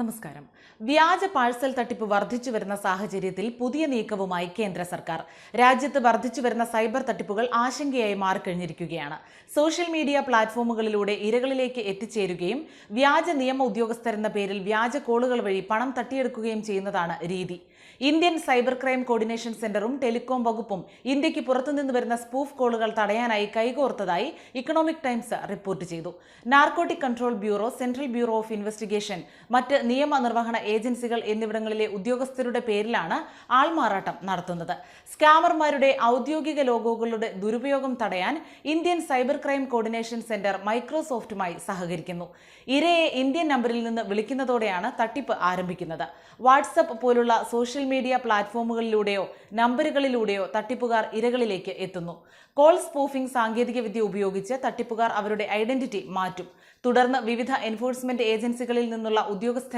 നമസ്കാരം. വ്യാജ പാഴ്സൽ തട്ടിപ്പ് വർദ്ധിച്ചു വരുന്ന സാഹചര്യത്തിൽ പുതിയ നീക്കവുമായി കേന്ദ്ര സർക്കാർ. രാജ്യത്ത് വർദ്ധിച്ചു വരുന്ന സൈബർ തട്ടിപ്പുകൾ ആശങ്കയായി മാറിക്കഴിഞ്ഞിരിക്കുകയാണ്. സോഷ്യൽ മീഡിയ പ്ലാറ്റ്ഫോമുകളിലൂടെ ഇരകളിലേക്ക് എത്തിച്ചേരുകയും വ്യാജ നിയമ ഉദ്യോഗസ്ഥരെന്ന പേരിൽ വ്യാജ കോളുകൾ വഴി പണം തട്ടിയെടുക്കുകയും ചെയ്യുന്നതാണ് രീതി. ഇന്ത്യൻ സൈബർ ക്രൈം കോർഡിനേഷൻ സെന്ററും ടെലികോം വകുപ്പും ഇന്ത്യയ്ക്ക് പുറത്തുനിന്ന് വരുന്ന സ്പൂഫ് കോളുകൾ തടയാനായി കൈകോർത്തതായി ഇക്കണോമിക് ടൈംസ് റിപ്പോർട്ട് ചെയ്തു. Narcotic Control Bureau Central Bureau of Investigation മറ്റ് നിയമനിർവഹണ ഏജൻസികൾ എന്നിവിടങ്ങളിലെ ഉദ്യോഗസ്ഥരുടെ പേരിലാണ് ആൾമാറാട്ടം നടത്തുന്നത്. സ്കാമർമാരുടെ ഔദ്യോഗിക ലോഗോകളുടെ ദുരുപയോഗം തടയാൻ Indian Cyber Crime Coordination Centre മൈക്രോസോഫ്റ്റുമായി സഹകരിക്കുന്നു. ഇരയെ ഇന്ത്യൻ നമ്പറിൽ നിന്ന് വിളിക്കുന്നതോടെയാണ് തട്ടിപ്പ് ആരംഭിക്കുന്നത്. വാട്സപ്പ് പോലുള്ള സോഷ്യൽ മീഡിയ പ്ലാറ്റ്ഫോമുകളിലൂടെയോ നമ്പറുകളിലൂടെയോ തട്ടിപ്പുകാർ ഇരകളിലേക്ക് എത്തുന്നു. കോൾ സ്പൂഫിംഗ് സാങ്കേതികവിദ്യ ഉപയോഗിച്ച് തട്ടിപ്പുകാർ അവരുടെ ഐഡന്റിറ്റി മാറ്റും. തുടർന്ന് വിവിധ എൻഫോഴ്സ്മെന്റ് ഏജൻസികളിൽ നിന്നുള്ള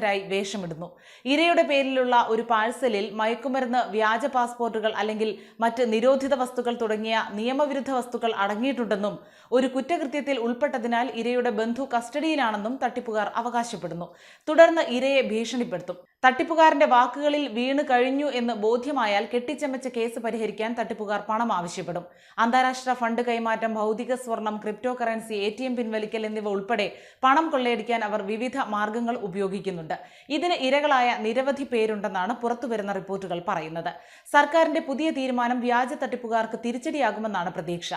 ഉദ്യോഗസ്ഥരായി വേഷമിടുന്നു. ഇരയുടെ പേരിലുള്ള ഒരു പാഴ്സലിൽ മയക്കുമരുന്ന് വ്യാജ പാസ്പോർട്ടുകൾ അല്ലെങ്കിൽ മറ്റ് നിരോധിത വസ്തുക്കൾ തുടങ്ങിയ നിയമവിരുദ്ധ വസ്തുക്കൾ അടങ്ങിയിട്ടുണ്ടെന്നും ഒരു കുറ്റകൃത്യത്തിൽ ഉൾപ്പെട്ടതിനാൽ ഇരയുടെ ബന്ധു കസ്റ്റഡിയിലാണെന്നും തട്ടിപ്പുകാർ അവകാശപ്പെടുന്നു. തുടർന്ന് ഇരയെ ഭീഷണിപ്പെടുത്തും. തട്ടിപ്പുകാരന്റെ വാക്കുകളിൽ വീണ് കഴിഞ്ഞു എന്ന് ബോധ്യമായാൽ കെട്ടിച്ചമച്ച കേസ് പരിഹരിക്കാൻ തട്ടിപ്പുകാർ പണം ആവശ്യപ്പെടും. അന്താരാഷ്ട്ര ഫണ്ട് കൈമാറ്റം ഭൗതിക സ്വർണം cryptocurrency A T M പിൻവലിക്കൽ എന്നിവ ഉൾപ്പെടെ പണം കൊള്ളയടിക്കാൻ അവർ വിവിധ മാർഗങ്ങൾ ഉപയോഗിക്കുന്നുണ്ട്. ഇതിന് ഇരകളായ നിരവധി പേരുണ്ടെന്നാണ് പുറത്തുവരുന്ന റിപ്പോർട്ടുകൾ പറയുന്നത്. സർക്കാരിന്റെ പുതിയ തീരുമാനം വ്യാജ തട്ടിപ്പുകാർക്ക് തിരിച്ചടിയാകുമെന്നാണ് പ്രതീക്ഷ.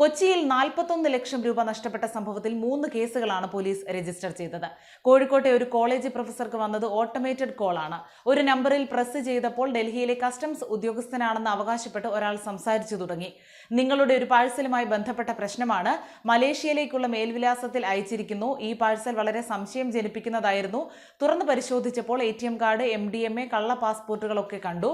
കൊച്ചിയിൽ നാൽപ്പത്തൊന്ന് ലക്ഷം രൂപ നഷ്ടപ്പെട്ട സംഭവത്തിൽ മൂന്ന് കേസുകളാണ് പോലീസ് രജിസ്റ്റർ ചെയ്തത്. കോഴിക്കോട്ടെ ഒരു കോളേജ് പ്രൊഫസർക്ക് വന്നത് ഓട്ടോമേറ്റഡ് കോൾ ആണ് ഒരു നമ്പറിൽ പ്രസ് ചെയ്തപ്പോൾ ഡൽഹിയിലെ കസ്റ്റംസ് ഉദ്യോഗസ്ഥനാണെന്ന് അവകാശപ്പെട്ട് ഒരാൾ സംസാരിച്ചു തുടങ്ങി. നിങ്ങളുടെ ഒരു പാഴ്സലുമായി ബന്ധപ്പെട്ട പ്രശ്നമാണ്. മലേഷ്യയിലേക്കുള്ള മേൽവിലാസത്തിൽ അയച്ചിരിക്കുന്നു. ഈ പാഴ്സൽ വളരെ സംശയം ജനിപ്പിക്കുന്നതായിരുന്നു. തുറന്നു പരിശോധിച്ചപ്പോൾ M card M D M A കള്ള പാസ്പോർട്ടുകളൊക്കെ കണ്ടു.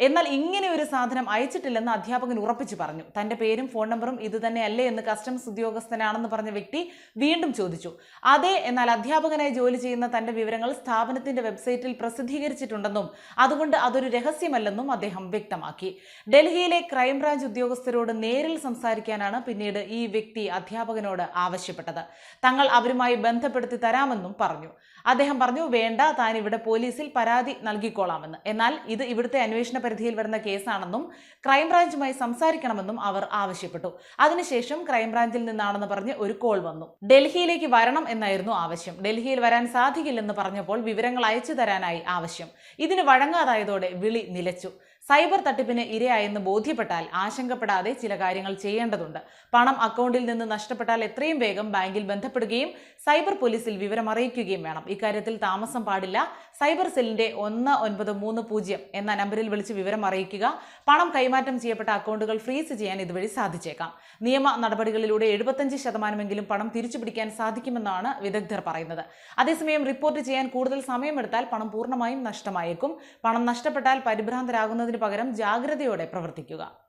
എന്നാൽ ഇങ്ങനെ ഒരു സാധനം അയച്ചിട്ടില്ലെന്ന് അധ്യാപകൻ ഉറപ്പിച്ചു പറഞ്ഞു. തന്റെ പേരും ഫോൺ നമ്പറും ഇത് തന്നെയല്ലേ എന്ന് കസ്റ്റംസ് ഉദ്യോഗസ്ഥനാണെന്ന് പറഞ്ഞ വ്യക്തി വീണ്ടും ചോദിച്ചു. അതെ എന്നാൽ അധ്യാപകനായി ജോലി ചെയ്യുന്ന തന്റെ വിവരങ്ങൾ സ്ഥാപനത്തിന്റെ വെബ്സൈറ്റിൽ പ്രസിദ്ധീകരിച്ചിട്ടുണ്ടെന്നും അതുകൊണ്ട് അതൊരു രഹസ്യമല്ലെന്നും അദ്ദേഹം വ്യക്തമാക്കി. ഡൽഹിയിലെ ക്രൈംബ്രാഞ്ച് ഉദ്യോഗസ്ഥരോട് നേരിൽ സംസാരിക്കാനാണ് പിന്നീട് ഈ വ്യക്തി അധ്യാപകനോട് ആവശ്യപ്പെട്ടത്. തങ്ങൾ അവരുമായി ബന്ധപ്പെടുത്തി തരാമെന്നും പറഞ്ഞു. അദ്ദേഹം പറഞ്ഞു വേണ്ട താൻ ഇവിടെ പോലീസിൽ പരാതി നൽകിക്കോളാമെന്ന്. എന്നാൽ ഇത് ഇവിടുത്തെ അന്വേഷണ പരിധിയിൽ വരുന്ന കേസാണെന്നും ക്രൈംബ്രാഞ്ചുമായി സംസാരിക്കണമെന്നും അവർ ആവശ്യപ്പെട്ടു. അതിനുശേഷം ക്രൈംബ്രാഞ്ചിൽ നിന്നാണെന്ന് പറഞ്ഞ് ഒരു കോൾ വന്നു. ഡൽഹിയിലേക്ക് വരണം എന്നായിരുന്നു ആവശ്യം. ഡൽഹിയിൽ വരാൻ സാധിക്കില്ലെന്ന് പറഞ്ഞപ്പോൾ വിവരങ്ങൾ അയച്ചു തരാനായി ആവശ്യം. ഇതിന് വഴങ്ങാതായതോടെ വിളി നിലച്ചു. സൈബർ തട്ടിപ്പിന് ഇരയായെന്ന് ബോധ്യപ്പെട്ടാൽ ആശങ്കപ്പെടാതെ ചില കാര്യങ്ങൾ ചെയ്യേണ്ടതുണ്ട്. പണം അക്കൗണ്ടിൽ നിന്ന് നഷ്ടപ്പെട്ടാൽ എത്രയും വേഗം ബാങ്കിൽ ബന്ധപ്പെടുകയും സൈബർ പോലീസിൽ വിവരം അറിയിക്കുകയും വേണം. ഇക്കാര്യത്തിൽ താമസം പാടില്ല. സൈബർ സെല്ലിന്റെ ഒന്ന് ഒൻപത് മൂന്ന് പൂജ്യം എന്ന നമ്പറിൽ വിളിച്ച് വിവരം അറിയിക്കുക. പണം കൈമാറ്റം ചെയ്യപ്പെട്ട അക്കൗണ്ടുകൾ ഫ്രീസ് ചെയ്യാൻ ഇതുവഴി സാധിച്ചേക്കാം. നിയമ നടപടികളിലൂടെ എഴുപത്തഞ്ച് ശതമാനമെങ്കിലും പണം തിരിച്ചു പിടിക്കാൻ സാധിക്കുമെന്നാണ് വിദഗ്ധർ പറയുന്നത്. അതേസമയം റിപ്പോർട്ട് ചെയ്യാൻ കൂടുതൽ സമയമെടുത്താൽ പണം പൂർണമായും നഷ്ടമായേക്കും. പണം നഷ്ടപ്പെട്ടാൽ പരിഭ്രാന്തരാകുന്നതിന് പകരം ജാഗ്രതയോടെ പ്രവർത്തിക്കുക